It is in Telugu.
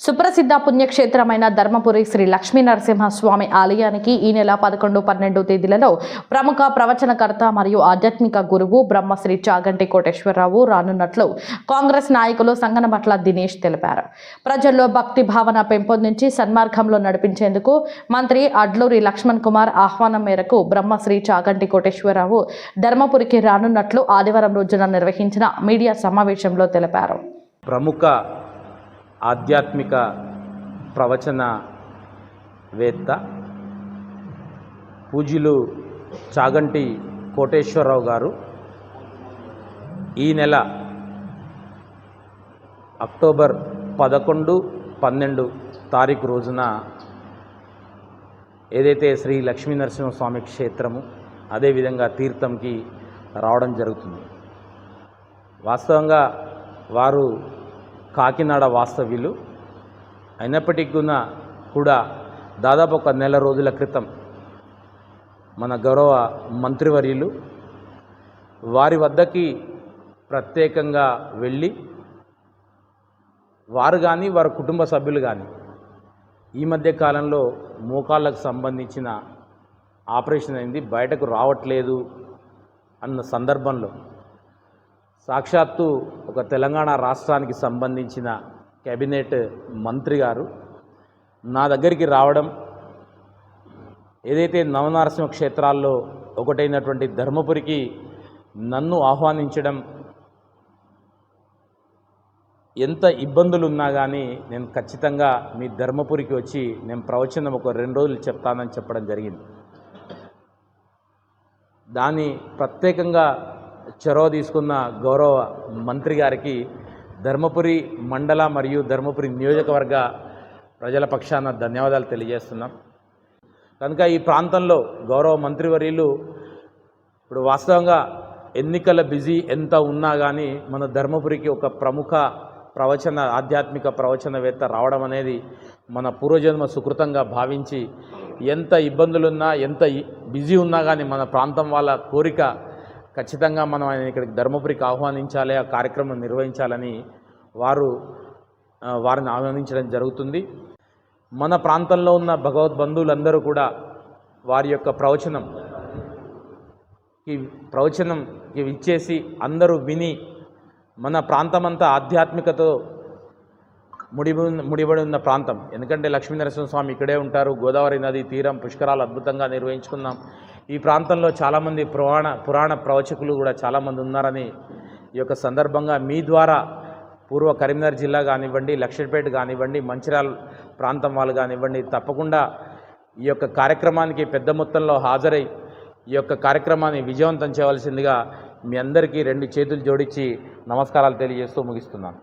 సుప్రసిద్ధ పుణ్యక్షేత్రమైన ధర్మపురి శ్రీ లక్ష్మీ నరసింహస్వామి ఆలయానికి ఈ నెల పదకొండు పన్నెండు తేదీలలో ప్రముఖ ప్రవచనకర్త మరియు ఆధ్యాత్మిక గురువు బ్రహ్మశ్రీ చాగంటి కోటేశ్వరరావు రానున్నట్లు కాంగ్రెస్ నాయకులు సంగనమట్ల దినేష్ తెలిపారు. ప్రజల్లో భక్తి భావన పెంపొందించి సన్మార్గంలో నడిపించేందుకు మంత్రి అడ్లూరి లక్ష్మణ్ కుమార్ ఆహ్వానం మేరకు బ్రహ్మశ్రీ చాగంటి కోటేశ్వరరావు ధర్మపురికి రానున్నట్లు ఆదివారం రోజున నిర్వహించిన మీడియా సమావేశంలో తెలిపారు. ప్రముఖ ఆధ్యాత్మిక ప్రవచన వేత్త పూజ్యులు చాగంటి కోటేశ్వరరావు గారు. ఈ నెల అక్టోబర్ పదకొండు పన్నెండు తారీఖు రోజున ఏదైతే శ్రీ లక్ష్మీ నరసింహస్వామి క్షేత్రము అదేవిధంగా తీర్థంకి రావడం జరుగుతుంది. వాస్తవంగా వారు కాకినాడ వాస్తవ్యులు. అయినప్పటికీ కూడా దాదాపు ఒక నెల రోజుల క్రితం మన గౌరవ మంత్రివర్యులు వారి వద్దకి ప్రత్యేకంగా వెళ్ళి వారు కానీ వారి కుటుంబ సభ్యులు కానీ ఈ మధ్య కాలంలో మోకాళ్ళకు సంబంధించిన ఆపరేషన్ అయింది బయటకు రావట్లేదు అన్న సందర్భంలో సాక్షాత్తు ఒక తెలంగాణ రాష్ట్రానికి సంబంధించిన కేబినెట్ మంత్రి గారు నా దగ్గరికి రావడం ఏదైతే నవనరసింహ క్షేత్రాల్లో ఒకటైనటువంటి ధర్మపురికి నన్ను ఆహ్వానించడం ఎంత ఇబ్బందులు ఉన్నా కానీ నేను ఖచ్చితంగా మీ ధర్మపురికి వచ్చి నేను ప్రవచనం ఒక రెండు రోజులు చెప్తానని చెప్పడం జరిగింది. దాన్ని ప్రత్యేకంగా చొరవ తీసుకున్న గౌరవ మంత్రి గారికి ధర్మపురి మండల మరియు ధర్మపురి నియోజకవర్గ ప్రజల పక్షాన ధన్యవాదాలు తెలియజేస్తున్నాం. కనుక ఈ ప్రాంతంలో గౌరవ మంత్రివర్యులు ఇప్పుడు వాస్తవంగా ఎన్నికల బిజీ ఎంత ఉన్నా కానీ మన ధర్మపురికి ఒక ప్రముఖ ప్రవచన ఆధ్యాత్మిక ప్రవచనవేత్త రావడం అనేది మన పూర్వజన్మ సుకృతంగా భావించి ఎంత ఇబ్బందులున్నా ఎంత బిజీ ఉన్నా కానీ మన ప్రాంతం వాళ్ళ కోరిక ఖచ్చితంగా మనం ఆయన ఇక్కడికి ధర్మపురికి ఆహ్వానించాలి ఆ కార్యక్రమం నిర్వహించాలని వారు వారిని ఆహ్వానించడం జరుగుతుంది. మన ప్రాంతంలో ఉన్న భగవద్బంధువులందరూ కూడా వారి యొక్క ప్రవచనం ఈ ప్రవచనం ఇచ్చేసి అందరూ విని మన ప్రాంతమంతా ఆధ్యాత్మికతో ముడిబడి ఉన్న- ఉన్న ప్రాంతం. ఎందుకంటే లక్ష్మీనరసింహ స్వామి ఇక్కడే ఉంటారు. గోదావరి నది తీరం పుష్కరాలు అద్భుతంగా నిర్వహించుకున్నాం. ఈ ప్రాంతంలో చాలామంది పురాణ పురాణ ప్రవచకులు కూడా చాలామంది ఉన్నారని ఈ యొక్క సందర్భంగా మీ ద్వారా పూర్వ కరీంనగర్ జిల్లా కానివ్వండి లక్షపేట కానివ్వండి మంచిర్యాల ప్రాంతం వాళ్ళు కానివ్వండి తప్పకుండా ఈ యొక్క కార్యక్రమానికి పెద్ద మొత్తంలో హాజరై ఈ యొక్క కార్యక్రమాన్ని విజయవంతం చేయవలసిందిగా మీ అందరికీ రెండు చేతులు జోడించి నమస్కారాలు తెలియజేస్తూ ముగిస్తున్నాను.